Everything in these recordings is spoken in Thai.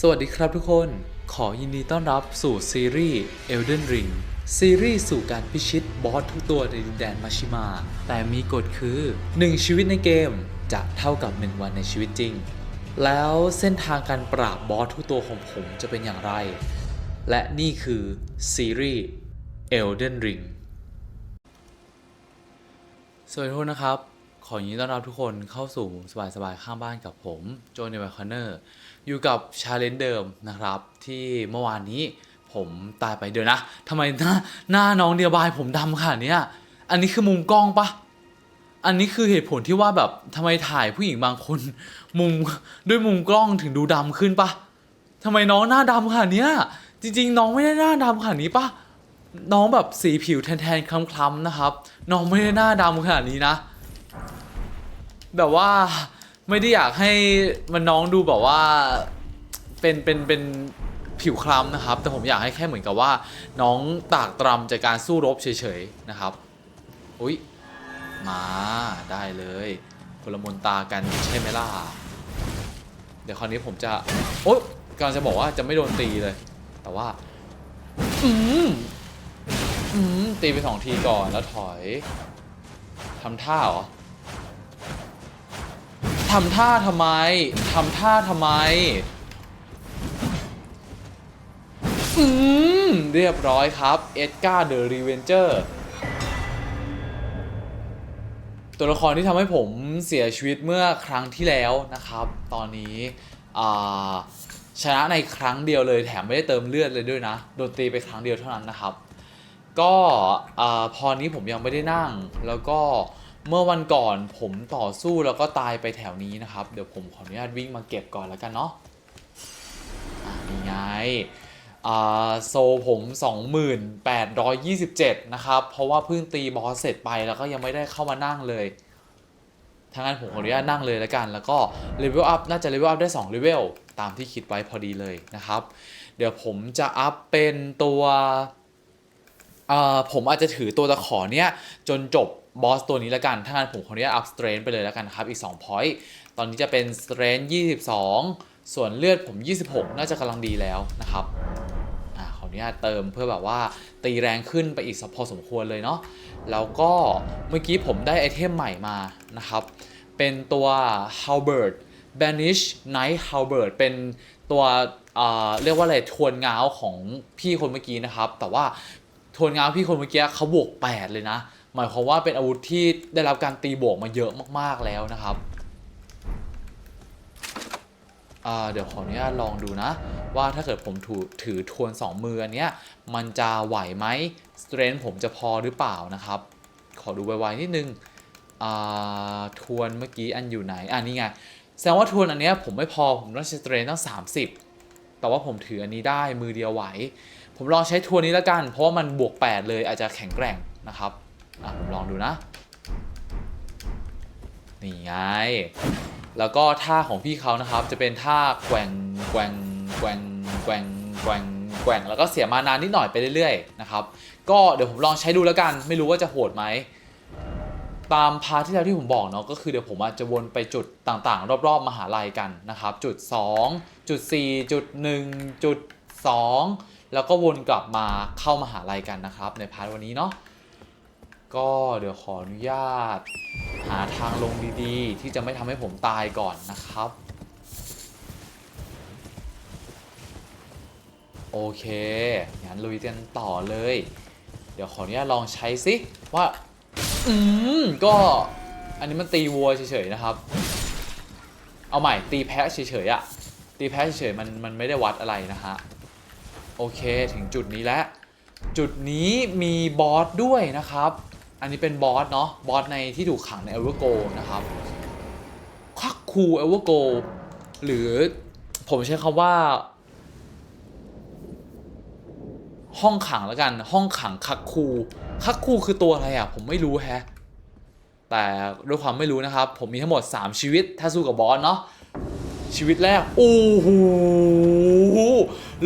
สวัสดีครับทุกคน ขอยินดีต้อนรับสู่ซีรีส์ Elden Ring ซีรีส์สู่การพิชิตบอสทุกตัวในดินแดนมาชิมา แต่มีกฎคือ 1 ชีวิตในเกมจะเท่ากับ 1 วันในชีวิตจริง แล้วเส้นทางการปราบบอสทุกตัวของผมจะเป็นอย่างไร และนี่คือซีรีส์ Elden Ring สวัสดีทุกคนนะครับ ขอยินดีต้อนรับทุกคนเข้าสู่สบายๆข้างบ้านกับผม โจนในวัยคอนเนอร์ อยู่กับชาเลนจ์เดิมนะครับ ที่เมื่อวานนี้ผมตายไปเดี๋ยวนะทำไมหน้าหน้าน้องเดียบายผมดำขนาดเนี้ยอันนี้คือมุมกล้องปะอันนี้คือเหตุผลที่ว่าแบบทำไมถ่ายผู้หญิงบางคน มุมด้วยมุมกล้องถึงดูดำขึ้นปะทำไมน้องหน้าดำขนาดเนี้ยจริง ๆ น้องไม่ได้หน้าดำขนาดนี้ปะน้องแบบสีผิวแทนๆคล้ำๆนะครับ น้องไม่ได้หน้าดำขนาดนี้นะ แบบว่าไม่ได้อยากให้มันน้องดูแบบว่าเป็นเป็นเป็นผิวคล้ำนะครับ แต่ผมอยากให้แค่เหมือนกับว่า น้องตากตรำจากการสู้รบเฉยๆนะครับอุ้ยมาได้เลยคนละมนตากันใช่ไหมล่ะเดี๋ยวคราวนี้ผมจะโอ๊ยกำลังจะบอกว่าจะไม่โดนตีเลย แต่ว่าอืมอืมตีไปสองทีก่อนแล้วถอยทำท่าเหรอ ทำท่าทำไม ทำท่าทำไม อืม เรียบร้อยครับ เอ็ดการ์เดอะรีเวนเจอร์ ตัวละครที่ทำให้ผมเสียชีวิตเมื่อครั้งที่แล้วนะครับ ตอนนี้ชนะในครั้งเดียวเลยแถมไม่ได้เติมเลือดเลยด้วยนะ โดนตีไปครั้งเดียวเท่านั้นนะครับ ก็อพอนี้ผมยังไม่ได้นั่งแล้วก็ เมื่อวันก่อนผมต่อสู้แล้วก็ตายไปแถวนี้นะครับ เดี๋ยวผมขออนุญาตวิ่งมาเก็บก่อนแล้วกันเนาะนี่ไงอ่าโซผม 2827 นะครับ เพราะว่าเพิ่งตีบอสเสร็จไปแล้วก็ยังไม่ได้เข้ามานั่งเลยถ้างั้นผมขออนุญาตนั่งเลยแล้วกัน แล้วก็เลเวลอัพน่าจะเลเวลอัพได้2เลเวลตามที่คิดไว้พอดีเลยนะครับ เดี๋ยวผมจะอัพเป็นตัวผมอาจจะถือตัวตะขอเนี้ยจนจบ บอสตัวนี้แล้วกันถ้างั้นผมขออนุญาตอัพสเตรนไปเลยแล้วกันครับ อีก2 point ตอนนี้จะเป็นสเตรน22 ส่วนเลือดผม 26 น่าจะกำลังดีแล้วนะครับอขออนุญาตเติมเพื่อแบบว่าตีแรงขึ้นไปอีกพอสมควรเลยเนาะแล้วก็เมื่อกี้ผมได้ไอเทมใหม่มานะครับ เป็นตัว Halberd Banish Knight Halberd เป็นตัวเอ่อเรียกว่าอะไรทวนง้าวของพี่คนเมื่อกี้นะครับ แต่ว่าทวนง้าวพี่คนเมื่อกี้เขาบวก 8 เลยนะ หมายความว่าเป็นอาวุธที่ได้รับการตีบวกมาเยอะมากๆแล้วนะครับเดี๋ยวขออนุญาตลองดูนะ ว่าถ้าเกิดผมถือถือทวน 2 มืออันเนี้ยมันจะไหวไหมสเตรนท์ผมจะพอหรือเปล่านะครับ ขอดูไวๆนิดนึงทวนเมื่อกี้อันอยู่ไหนอ่านี่ไงแสดงว่าทวนอันเนี้ยผมไม่พอผมต้องใช้สเตรนท์ตั้ง30 แต่ว่าผมถืออันนี้ได้มือเดียวไหว ผมลองใช้ทวนนี้แล้วกัน เพราะว่ามันบวก 8 เลยอาจจะแข็งแกร่งนะครับ อะผมลองดูนะ นี่ไง แล้วก็ท่าของพี่เขานะครับ จะเป็นท่าแกว่งแกว่งแกว่งแกว่งแกว่งแกว่งแล้วก็เสียมานานนิดหน่อยไปเรื่อยๆนะครับ ก็เดี๋ยวผมลองใช้ดูแล้วกัน ไม่รู้ว่าจะโหดไหมตามพาร์ทที่แล้วที่ผมบอกเนาะก็คือเดี๋ยวผมอาจจะวนไปจุดต่างๆ รอบๆ มหาลัยกันนะครับ จุด 2 จุด 4 จุด 1 จุด 2 แล้วก็วนกลับมาเข้ามหาลัยกันนะครับ ในพาร์ทวันนี้เนาะ ก็เดี๋ยวขออนุญาต หาทางลงดีๆ ที่จะไม่ทำให้ผมตายก่อนนะครับ โอเคงั้นลุยกันต่อเลย เดี๋ยวขออนุญาตลองใช้ซิว่า อืม ก็อันนี้มันตีวัวเฉยๆนะครับ เอาใหม่ตีแพะเฉยๆอะตีแพะเฉยๆมันมันไม่ได้วัดอะไรนะฮะ โอเคถึงจุดนี้แล้ว จุดนี้มีบอสด้วยนะครับ อันนี้เป็นบอสเนาะบอสในที่ถูกขังในเอเวอร์โกนะครับคักคูเอเวอร์โกหรือผมใช้คำว่า ห้องขังแล้วกัน ห้องขังคักคูคักคูคือตัวอะไรอะ ผมไม่รู้แฮะ แต่ด้วยความไม่รู้นะครับ ผมมีทั้งหมด 3 ชีวิต ถ้าสู้กับบอสเนาะชีวิตแรกโอ้โห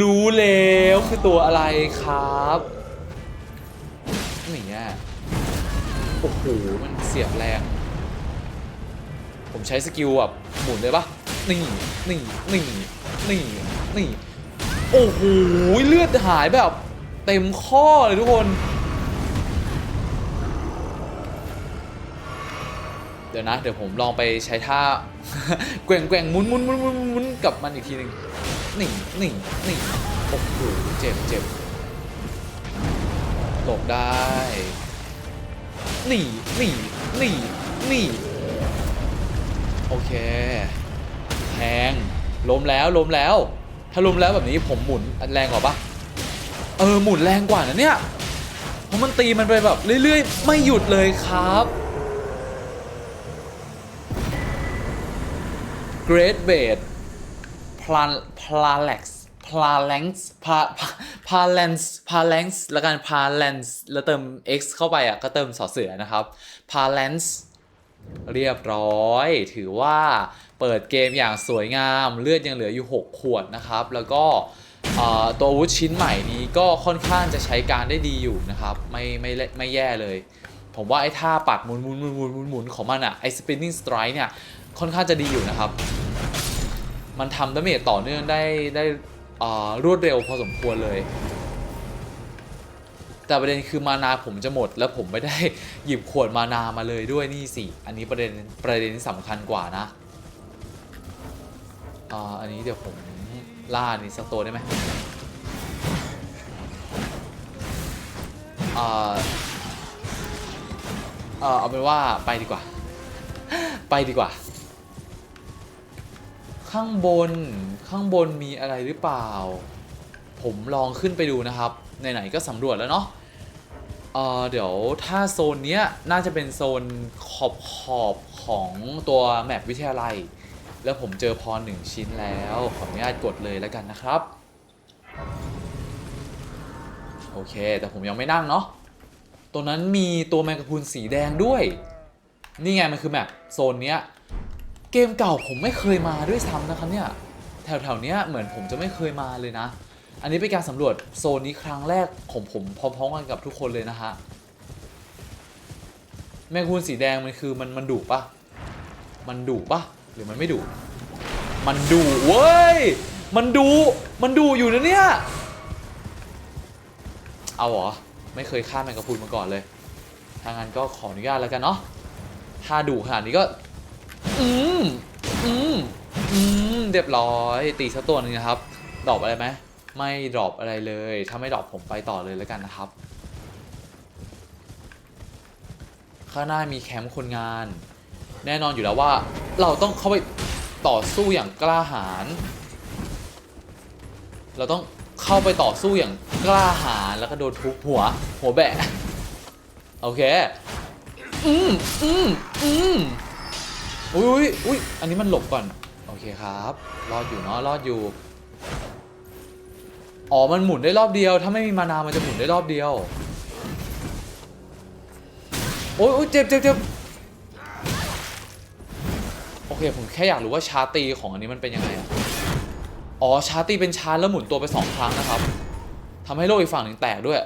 รู้แล้วคือตัวอะไรครับนี่ไง โอ้โหมันเสียบแรง ผมใช้สกิลแบบหมุนเลยปะนี่นี่นี่นี่นี่โอ้โหเลือดหายแบบเต็มข้อเลยทุกคน เดี๋ยวนะ เดี๋ยวผมลองไปใช้ท่าแกว่งแกว่งหมุนหมุนหมุนหมุนหมุนกับมันอีกทีหนึ่งนี่นี่นี่โอ้โหเจ็บเจ็บหลบได้ นี่นี่นี่นี่โอเค แทงล้มแล้วล้มแล้ว ถ้าล้มแล้วแบบนี้ผมหมุนแรงกว่าปะเออหมุนแรงกว่านะเนี่ยเพราะมันตีมันไปแบบเรื่อยๆ ไม่หยุดเลยครับ Great b a d Plan Palax Phalanx Pa Phalanx Phalanx แล้ วกัน Phalanx แล้วเติม x เข้าไปอะก็เติมสอเสือนะครับ Phalanx เรียบร้อย ถือว่าเปิดเกมอย่างสวยงาม เลือดยังเหลืออยู่ 6 ขวดนะครับ แล้วก็ตัวอาวุธชิ้นใหม่นี้ก็ค่อนข้างจะใช้การได้ดีอยู่นะครับ ไม่ไม่ไม่แย่เลย ผมว่าไอ้ท่าปัดหมุนหมุนหมุนหมุนหมุนหมุนของมันอะไอ้ spinning strike เนี่ยค่อนข้างจะดีอยู่นะครับ มันทำดาเมจต่อเนื่องได้ได้ รวดเร็วพอสมควรเลย แต่ประเด็นคือมานาผมจะหมด แล้วผมไม่ได้หยิบขวดมานามาเลยด้วยนี่สิ อันนี้ประเด็นประเด็นสำคัญกว่านะอ่าอันนี้เดี๋ยวผมล่านี่สักตัวได้ไหมอ่าอ่อเอาเป็นว่าไปดีกว่า ไปดีกว่า ข้างบนข้างบนมีอะไรหรือเปล่า ผมลองขึ้นไปดูนะครับ ไหน ๆ ก็สำรวจแล้วเนาะเออเดี๋ยวถ้าโซนเนี้ยน่าจะเป็นโซนขอบขอบของตัวแมปวิทยาลัย แล้วผมเจอพรหนึ่งชิ้นแล้ว ขออนุญาตกดเลยแล้วกันนะครับ โอเค แต่ผมยังไม่นั่งเนาะตรงนั้นมีตัวแมงกะพรุนสีแดงด้วย นี่ไงมันคือแมปโซนเนี้ย เกมเก่าผมไม่เคยมาด้วยซ้ำนะครับเนี่ยแถวๆเนี้ยเหมือนผมจะไม่เคยมาเลยนะ อันนี้เป็นการสำรวจโซนนี้ครั้งแรกของผมพร้อมๆกันกับทุกคนเลยนะฮะแมงกะพรุนสีแดงมันคือมันมันดุปะมันดุปะหรือมันไม่ดุมันดุเว้ยมันดุมันดุอยู่นะเนี่ยเอาเหรอไม่เคยฆ่าแมงกะพรุนมาก่อนเลยถ้างั้นก็ขออนุญาตแล้วกันเนาะถ้าดุขนาดนี้ก็ อืมอืมอืมเรียบร้อยตีสักตัวหนึ่งนะครับดรอปอะไรไหมไม่ดรอปอะไรเลย ถ้าไม่ดรอปผมไปต่อเลยแล้วกันนะครับ ข้างหน้ามีแคมป์คนงาน แน่นอนอยู่แล้วว่า เราต้องเข้าไปต่อสู้อย่างกล้าหาญเราต้องเข้าไปต่อสู้อย่างกล้าหาญแล้วก็โดนทุบหัว หัวแบะโอเค อืมอืมอืม อุ้ยอุ้ยอันนี้มันหลบก่อน โอเคครับ รอดอยู่เนาะ รอดอยู่ อ๋อ มันหมุนได้รอบเดียว ถ้าไม่มีมานา มันจะหมุนได้รอบเดียว โอ้ยโอ้ยเจ็บเจ็บเจ็บโอเค ผมแค่อยากรู้ว่าชาตีของอันนี้มันเป็นยังไงอะอ๋อ ชาตีเป็นชาร์แล้วหมุนตัวไปสองครั้งนะครับทำให้โลกอีกฝั่งหนึ่งแตกด้วย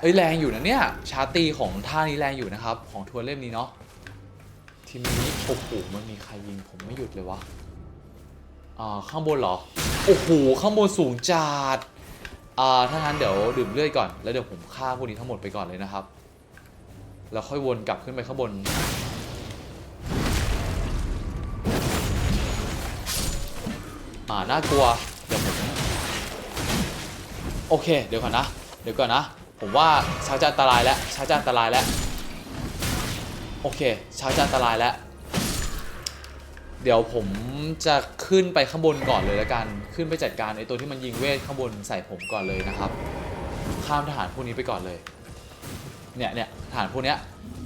เอ้ยแรงอยู่นะเนี่ย ชาตีของท่านี้แรงอยู่นะครับ ของทัวร์เล่มนี้เนาะ ทีนี้โอ้โหมันมีใครยิงผมไม่หยุดเลยวะอ่าข้างบนเหรอโอ้โหข้างบนสูงจัดอ่าถ้างั้นเดี๋ยวดื่มเลือดก่อนแล้วเดี๋ยวผมฆ่าพวกนี้ทั้งหมดไปก่อนเลยนะครับแล้วค่อยวนกลับขึ้นไปข้างบนอ่าน่ากลัวเดี๋ยวผมโอเค เดี๋ยวก่อนนะ เดี๋ยวก่อนนะ ผมว่าชักจะอันตรายแล้วชักจะอันตรายแล้ว โอเคชักจะอันตรายแล้ว เดี๋ยวผมจะขึ้นไปข้างบนก่อนเลยล้วกัน ขึ้นไปจัดการไอ้ตัวที่มันยิงเวทข้างบนใส่ผมก่อนเลยนะครับ ข้ามทหารพวกนี้ไปก่อนเลย เนี่ยเนี่ยทหารพวกเนี้ย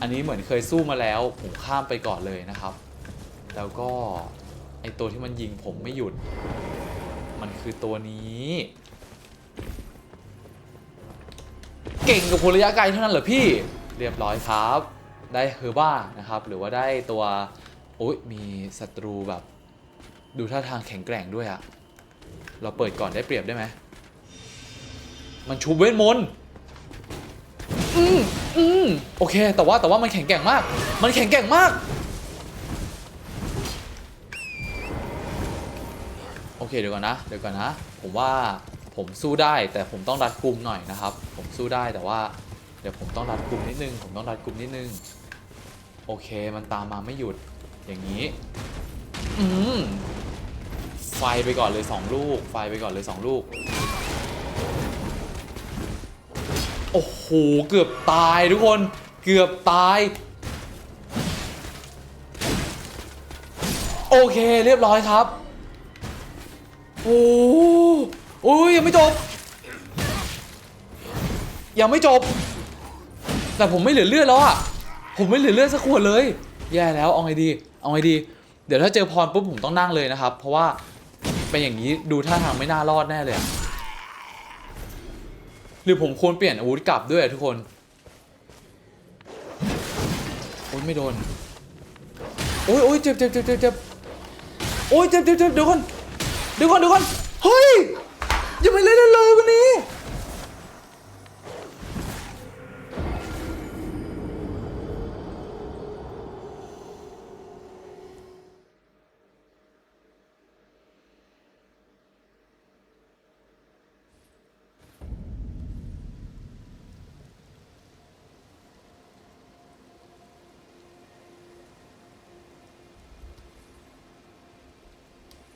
อันนี้เหมือนเคยสู้มาแล้ว ผมข้ามไปก่อนเลยนะครับ แล้วก็ไอ้ตัวที่มันยิงผมไม่หยุด มันคือตัวนี้ เก่งกับพลระยะไกลเท่านั้นเหรอพี่ เรียบร้อยครับ ได้เฮอร์บ้านะครับ หรือว่าได้ตัวโอ้ยมีศัตรูแบบ ดูท่าทางแข็งแกร่งด้วยอะเราเปิดก่อนได้เปรียบได้ไหมมันชูเวทมนต์อืมอืมโอเค แต่ว่าแต่ว่ามันแข็งแกร่งมาก มันแข็งแกร่งมาก โอเคเดี๋ยวก่อนนะ เดี๋ยวก่อนนะ ผมว่าผมสู้ได้แต่ผมต้องรัดกุมหน่อยนะครับ ผมสู้ได้แต่ว่าเดี๋ยวผมต้องรัดกุมนิดนึง ผมต้องรัดกุมนิดนึง โอเคมันตามมาไม่หยุดอย่างนี้ อืมไฟไปก่อนเลย 2 ลูก ไฟไปก่อนเลย 2 ลูก โอ้โห เกือบตายทุกคน เกือบตาย โอเคเรียบร้อยครับ โอ้โอ้ยยังไม่จบ ยังไม่จบ แต่ผมไม่เหลือเลือดแล้วอะ ผมไม่เหลือเลือดสักขวดเลย แย่แล้วเอาไงดี เอาไงดี เดี๋ยวถ้าเจอพรปุ๊บผมต้องนั่งเลยนะครับ เพราะว่าเป็นอย่างนี้ดูท่าทางไม่น่ารอดแน่เลย หรือผมควรเปลี่ยนอาวุธกลับด้วยทุกคนโอ้ยไม่โดน โอ้ยโอ้ยเจ็บเจ็บเจ็บเจ็บเจ็บโอ้ยเจ็บเจ็บเจ็บเดี๋ยวก่อนเดี๋ยวก่อนเดี๋ยวก่อนเฮ้ยยังไม่เล่นเลยวันนี้